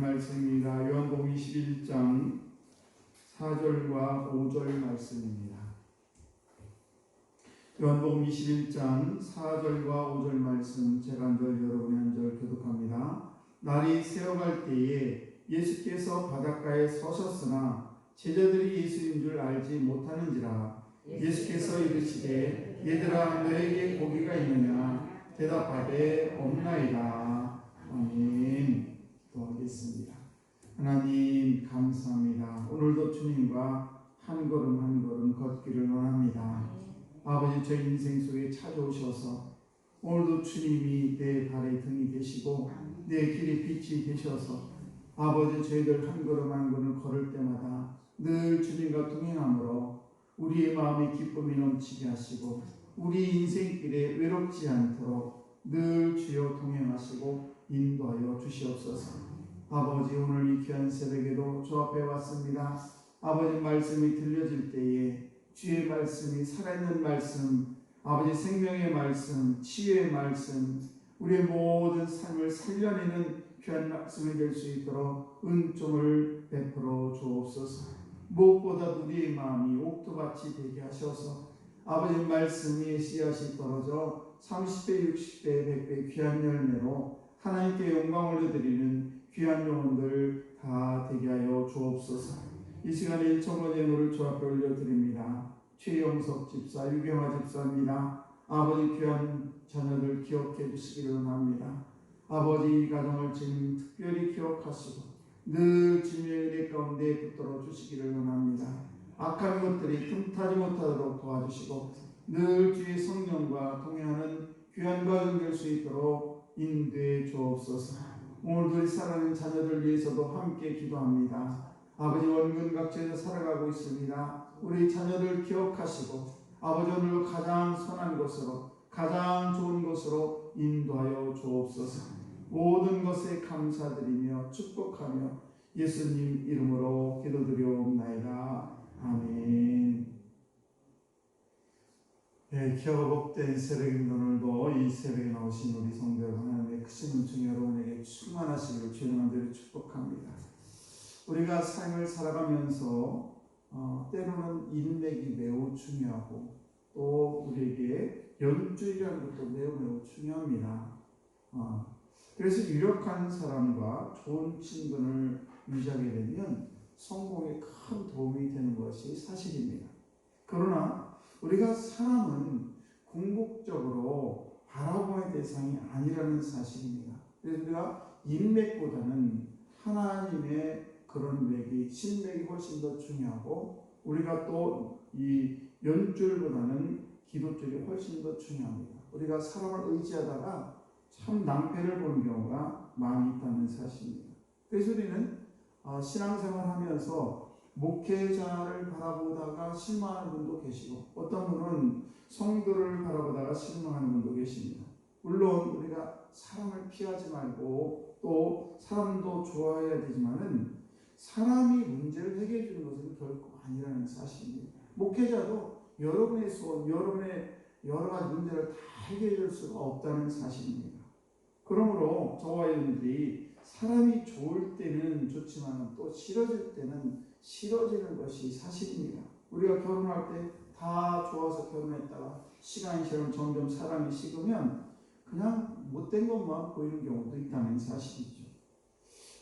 말씀입니다. 요한복음 21장 4절과 5절 말씀입니다. 요한복음 21장 4절과 5절 말씀 제가 한절 여러분의 한절 교독합니다. 날이 새어갈 때에 예수께서 바닷가에 서셨으나 제자들이 예수인 줄 알지 못하는지라 예수께서 이르시되 얘들아 너에게 고기가 있느냐 대답하되 없나이다 기도하겠습니다. 하나님 감사합니다. 오늘도 주님과 한 걸음 한 걸음 걷기를 원합니다. 아버지 저 인생 속에 찾아오셔서 오늘도 주님이 내 발의 등이 되시고 내 길의 빛이 되셔서 아버지 저희들 한 걸음 한 걸음 걸을 때마다 늘 주님과 동행함으로 우리의 마음에 기쁨이 넘치게 하시고 우리 인생길에 외롭지 않도록 늘 주여 동행하시고 인도하여 주시옵소서. 아버지 오늘 이 귀한 새벽에도 주 앞에 왔습니다. 아버지 말씀이 들려질 때에 주의 말씀이 살아있는 말씀, 아버지 생명의 말씀, 치유의 말씀, 우리의 모든 삶을 살려내는 귀한 말씀이 될 수 있도록 은총을 베풀어 주옵소서. 무엇보다 우리의 마음이 옥토밭이 되게 하셔서 아버지 말씀이 씨앗이 떨어져 30배, 60배, 100배 귀한 열매로 하나님께 영광을 올려드리는 귀한 영혼들 다 되게 하여 주옵소서. 이 시간에 일천번 예물을 주 앞에 올려드립니다. 최영석 집사, 유경화 집사입니다. 아버지 귀한 자녀들 기억해 주시기를 원합니다. 아버지 이 가정을 지금 특별히 기억하시고 늘 주님의 가운데 붙들어 주시기를 원합니다. 악한 것들이 틈타지 못하도록 도와주시고 늘 주의 성령과 동행하는 귀한 가정 될수 있도록 인도해 주옵소서. 오늘도 이 사랑하는 자녀들 위해서도 함께 기도합니다. 아버지 원근 각지에서 살아가고 있습니다. 우리 자녀들 기억하시고 아버지 오늘도 가장 선한 것으로 가장 좋은 것으로 인도하여 주옵소서. 모든 것에 감사드리며 축복하며 예수님 이름으로 기도드리옵나이다. 아멘. 네, 기어가 복된 새벽입니다. 오늘도 이 새벽에 나오신 우리 성도 하나님의 크신 여러분에게 충만하시기를 주님한 대로 축복합니다. 우리가 삶을 살아가면서 어, 때로는 인맥이 매우 중요하고 또 우리에게 연줄이라는 것도 매우 매우 중요합니다. 어, 그래서 유력한 사람과 좋은 친분을 유지하게 되면 성공에 큰 도움이 되는 것이 사실입니다. 그러나 우리가 사람은 궁극적으로 바라보는 대상이 아니라는 사실입니다. 그래서 우리가 인맥보다는 하나님의 그런 맥이 신맥이 훨씬 더 중요하고 우리가 또 이 연줄보다는 기도 쪽이 훨씬 더 중요합니다. 우리가 사람을 의지하다가 참 낭패를 보는 경우가 많이 있다는 사실입니다. 그래서 우리는 어, 신앙생활 하면서 목회자를 바라보다가 실망하는 분도 계시고 어떤 분은 성도를 바라보다가 실망하는 분도 계십니다. 물론 우리가 사람을 피하지 말고 또 사람도 좋아해야 되지만은 사람이 문제를 해결해 주는 것은 결코 아니라는 사실입니다. 목회자도 여러분의 소원, 여러분의 여러 가지 문제를 다 해결해 줄 수가 없다는 사실입니다. 그러므로 저와 여러분들이 사람이 좋을 때는 좋지만 또 싫어질 때는 싫어지는 것이 사실입니다. 우리가 결혼할 때 다 좋아서 결혼했다가 시간이 지나면 점점 사람이 식으면 그냥 못된 것만 보이는 경우도 있다는 사실이죠.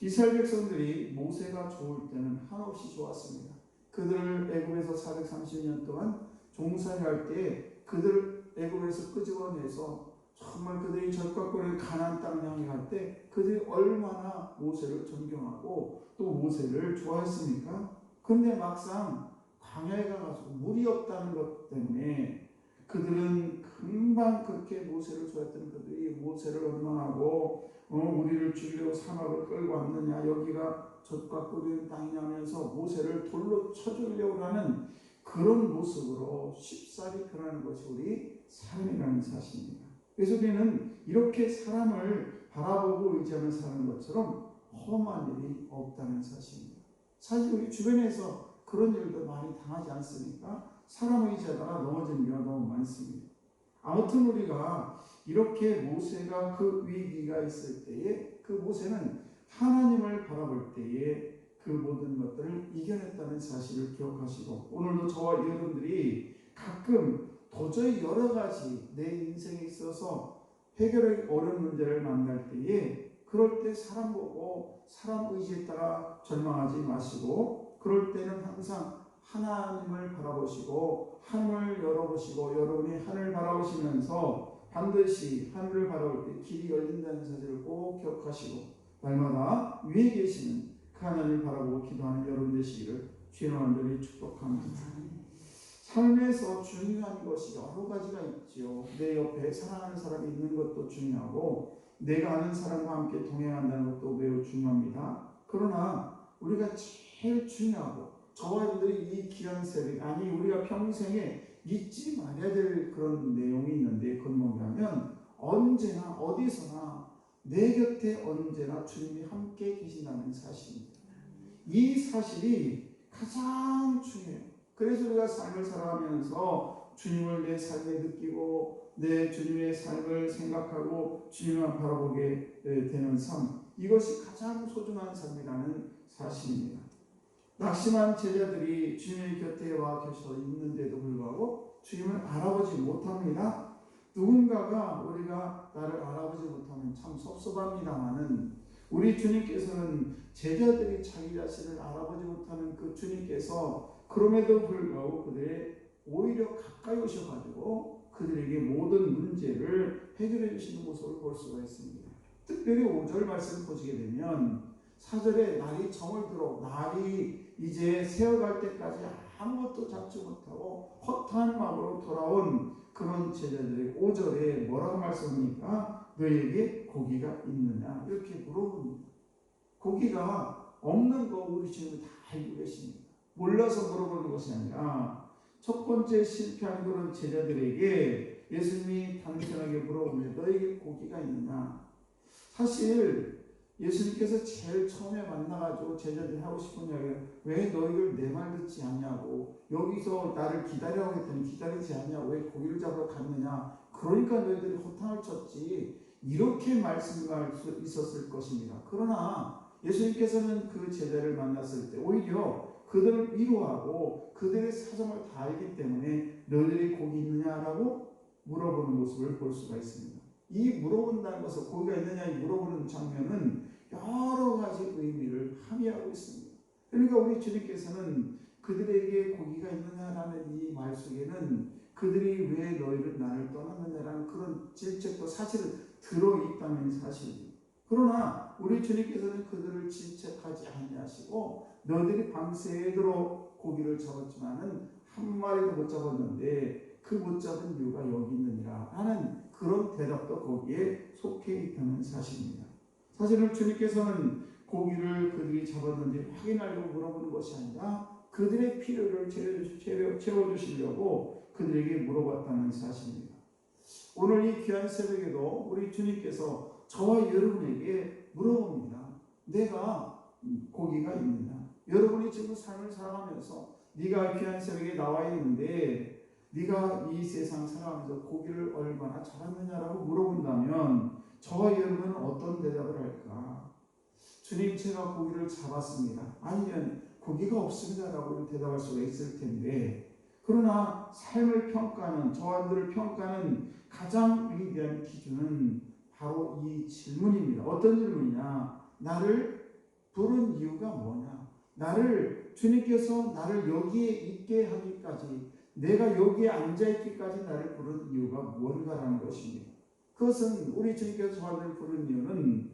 이스라엘 백성들이 모세가 좋을 때는 한없이 좋았습니다. 그들을 애굽에서 430년 동안 종살이 할때 그들을 애굽에서 끄집어내서 정말 그들이 절박거리는 가나안 땅 향해 갈 때 그들이 얼마나 모세를 존경하고 또 모세를 좋아했습니까? 근데 막상 광야에 가가지고 물이 없다는 것 때문에 그들은 금방 그렇게 모세를 좋아했던 그들이 모세를 원망하고 어, 우리를 죽이려고 사막을 끌고 왔느냐 여기가 젖과 꿀리는 땅이냐면서 모세를 돌로 쳐주려고 하는 그런 모습으로 쉽사리 변하는 것이 우리 삶이라는 사실입니다. 그래서 우리는 이렇게 사람을 바라보고 의지하며 사는 것처럼 험한 일이 없다는 사실입니다. 사실 우리 주변에서 그런 일도 많이 당하지 않습니까? 사람 의지하다가 넘어진 경우가 너무 많습니다. 아무튼 우리가 이렇게 모세가 그 위기가 있을 때에 그 모세는 하나님을 바라볼 때에 그 모든 것들을 이겨냈다는 사실을 기억하시고 오늘도 저와 여러분들이 가끔 도저히 여러 가지 내 인생에 있어서 해결하기 어려운 문제를 만날 때에 그럴 때 사람 보고 사람 의지했다가 절망하지 마시고 그럴 때는 항상 하나님을 바라보시고 하늘을 열어보시고 여러분이 하늘을 바라보시면서 반드시 하늘을 바라볼 때 길이 열린다는 사실을 꼭 기억하시고 날마다 위에 계시는 그 하나님을 바라보고 기도하는 여러분 되시기를 완전히 축복합니다. 삶에서 중요한 것이 여러 가지가 있죠. 내 옆에 사랑하는 사람이 있는 것도 중요하고 내가 아는 사람과 함께 동행한다는 것도 매우 중요합니다. 그러나 우리가 제일 중요하고 저와 여러분들이 이 귀한 새벽 아니 우리가 평생에 잊지 말아야 될 그런 내용이 있는데 그건 뭐냐면 언제나 어디서나 내 곁에 언제나 주님이 함께 계신다는 사실입니다. 이 사실이 가장 중요해요. 그래서 우리가 삶을 살아가면서 주님을 내 삶에 느끼고 내 주님의 삶을 생각하고 주님만 바라보게 되는 삶 이것이 가장 소중한 삶이라는 사실입니다. 낙심한 제자들이 주님의 곁에 와 계셔 있는데도 불구하고 주님을 알아보지 못합니다. 누군가가 우리가 나를 알아보지 못하면 참 섭섭합니다만은 우리 주님께서는 제자들이 자기 자신을 알아보지 못하는 그 주님께서 그럼에도 불구하고 그들의 오히려 가까이 오셔가지고 그들에게 모든 문제를 해결해 주시는 모습을 볼 수가 있습니다. 특별히 5절 말씀 보시게 되면 4절에 날이 저물 들어 날이 이제 새어갈 때까지 아무것도 잡지 못하고 허탄 마음으로 돌아온 그런 제자들이 5절에 뭐라고 말씀합니까? 너에게 고기가 있느냐? 이렇게 물어봅니다. 고기가 없는 거 우리 지금 다 알고 계십니다. 몰라서 물어보는 것이 아니라 첫 번째 실패한 그런 제자들에게 예수님이 단순하게 물어보면 너에게 고기가 있느냐? 사실 예수님께서 제일 처음에 만나가지고 제자들이 하고 싶은 이야기는 왜 너희들 내 말 듣지 않냐고 여기서 나를 기다려고 했더니 기다리지 않냐고 왜 고기를 잡으러 갔느냐 그러니까 너희들이 호탕을 쳤지 이렇게 말씀할 수 있었을 것입니다. 그러나 예수님께서는 그 제자를 만났을 때 오히려 그들을 위로하고 그들의 사정을 다 알기 때문에 너희들이 고기 있느냐라고 물어보는 모습을 볼 수가 있습니다. 이 물어본다는 것은 고기가 있느냐 이 물어보는 장면은 여러 가지 의미를 함의하고 있습니다. 그러니까 우리 주님께서는 그들에게 고기가 있느냐라는 이 말 속에는 그들이 왜 너희를 나를 떠났느냐라는 그런 질책도 사실은 들어있다는 사실입니다. 그러나 우리 주님께서는 그들을 질책하지 아니하시고 너희들이 밤새도록 고기를 잡았지만은 한 마리도 못 잡았는데 그 못 잡은 이유가 여기 있느니라 하는 그런 대답도 거기에 속해 있다는 사실입니다. 사실은 주님께서는 고기를 그들이 잡았는지 확인하려고 물어보는 것이 아니라 그들의 필요를 채워주시려고 그들에게 물어봤다는 사실입니다. 오늘 이 귀한 새벽에도 우리 주님께서 저와 여러분에게 물어봅니다. 내가 고기가 있느냐? 여러분이 지금 삶을 살아가면서 네가 귀한 새벽에 나와 있는데 네가 이 세상 살아가면서 고기를 얼마나 잡았느냐라고 물어본다면 저와 여러분은 어떤 대답을 할까? 주님 제가 고기를 잡았습니다. 아니면 고기가 없습니다라고 대답할 수가 있을 텐데 그러나 삶을 평가하는 저와 들을 평가하는 가장 위대한 기준은 바로 이 질문입니다. 어떤 질문이냐? 나를 부른 이유가 뭐냐? 나를 주님께서 나를 여기에 있게 하기까지 내가 여기에 앉아있기까지 나를 부른 이유가 무언가라는 것입니다. 그것은 우리 주님께서 부른 이유는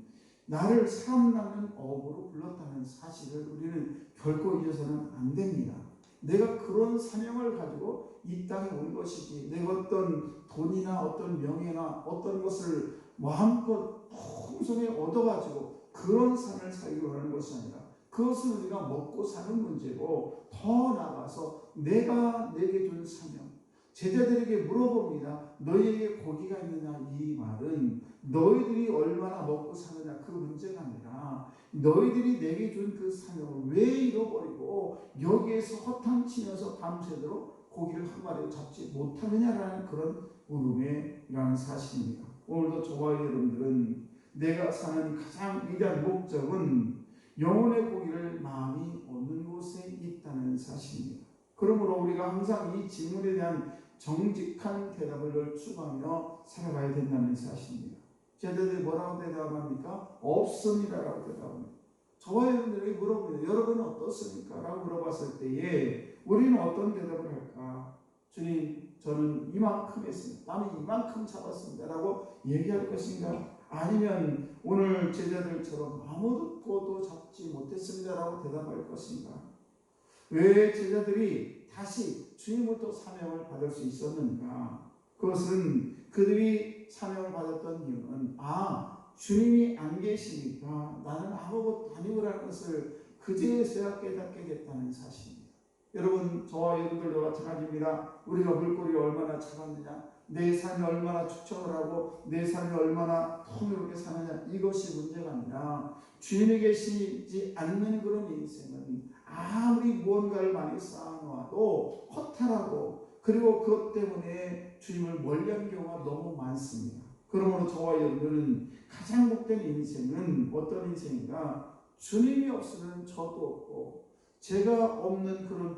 나를 삶 낳는 업으로 불렀다는 사실을 우리는 결코 잊어서는 안 됩니다. 내가 그런 사명을 가지고 이 땅에 온 것이지 내가 어떤 돈이나 어떤 명예나 어떤 것을 마음껏 풍성히 얻어가지고 그런 삶을 살기로 하는 것이 아니라 그것은 우리가 먹고 사는 문제고 더 나아가서 내가 내게 준 사명 제자들에게 물어봅니다. 너희에게 고기가 있느냐 이 말은 너희들이 얼마나 먹고 사느냐 그 문제가 아니라 너희들이 내게 준 그 사명을 왜 잃어버리고 여기에서 허탕치면서 밤새도록 고기를 한 마리도 잡지 못하느냐라는 그런 물음에라는 사실입니다. 오늘도 저와 여러분들은 내가 사는 가장 위대한 목적은 영혼의 고기를 마음이 얻는 곳에 있다는 사실입니다. 그러므로 우리가 항상 이 질문에 대한 정직한 대답을 늘 추구하며 살아가야 된다는 사실입니다. 제자들이 뭐라고 대답합니까? 없습니다라고 대답합니다. 저와 여러분들에게 물어보니다 여러분은 어떻습니까? 라고 물어봤을 때에 우리는 어떤 대답을 할까? 주님, 저는 이만큼 했습니다. 나는 이만큼 잡았습니다. 라고 얘기할 것인가? 아니면 오늘 제자들처럼 아무것도 잡지 못했습니다. 라고 대답할 것인가? 왜 제자들이 다시 주님부터 사명을 받을 수 있었는가? 그것은 그들이 사명을 받았던 이유는 아 주님이 안 계시니까 나는 아무것도 아니고라는 것을 그제서야 깨닫게 됐다는 사실입니다. 여러분 저와 여러분들과 마찬가지입니다. 우리가 물꼬리를 얼마나 잡았느냐 내 삶이 얼마나 축청을 하고 내 삶이 얼마나 풍요롭게 사느냐 이것이 문제가 아니라 주님이 계시지 않는 그런 인생은 아무리 무언가를 많이 쌓아놓아도 허탈하고 그리고 그것 때문에 주님을 멀리한 경우가 너무 많습니다. 그러므로 저와 여러분은 가장 복된 인생은 어떤 인생인가? 주님이 없으면 저도 없고 제가 없는 그런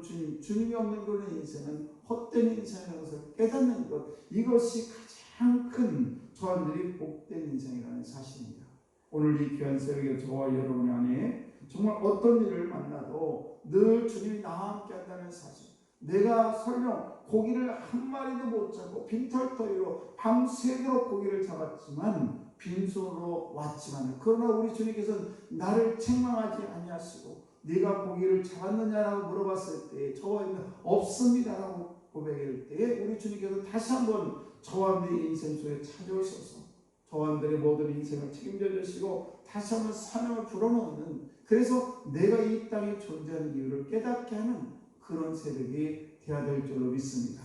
주님, 주님이 없는 그런 인생은 헛된 인생이라는 것을 깨닫는 것 이것이 가장 큰 저한들이 복된 인생이라는 사실입니다. 오늘 이 귀한 새벽에 저와 여러분 안에 정말 어떤 일을 만나도 늘 주님이 나와 함께 한다는 사실. 내가 설령 고기를 한 마리도 못 잡고 빈털터리로 밤새도록 고기를 잡았지만 빈손으로 왔지만 그러나 우리 주님께서는 나를 책망하지 아니하시고 네가 고기를 잡았느냐라고 물어봤을 때 저와 없습니다라고 고백할 때 우리 주님께서 다시 한번 저와 내 인생 속에 찾아오셔서 저와 들의 모든 인생을 책임져 주시고 다시 한번 사명을 불어넣는 그래서 내가 이 땅에 존재하는 이유를 깨닫게 하는 그런 새벽이 되어야 될 줄로 믿습니다.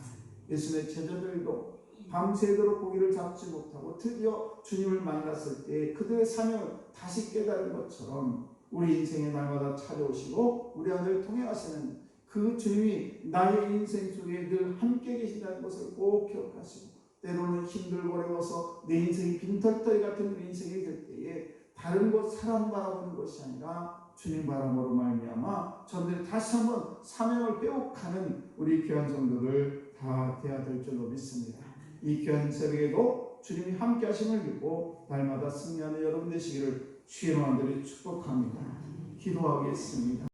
예수님의 제자들도 밤새도록 고기를 잡지 못하고 드디어 주님을 만났을 때 그들의 사명을 다시 깨달은 것처럼 우리 인생의 날마다 찾아오시고 우리 안을 통해하시는 그 주님이 나의 인생 속에 늘 함께 계신다는 것을 꼭 기억하시고 때로는 힘들고 어려워서 내 인생이 빈털터리 같은 인생이 될 때에 다른 곳 사람 바라보는 것이 아니라 주님 바람으로 말미암아 저들이 다시 한번 사명을 빼앗가는 우리 귀한 성도들 다 되어야 될 줄로 믿습니다. 이 귀한 새벽에도 주님이 함께 하심을 믿고 날마다 승리하는 여러분 되시기를 주의 이름으로 축복합니다. 기도하겠습니다.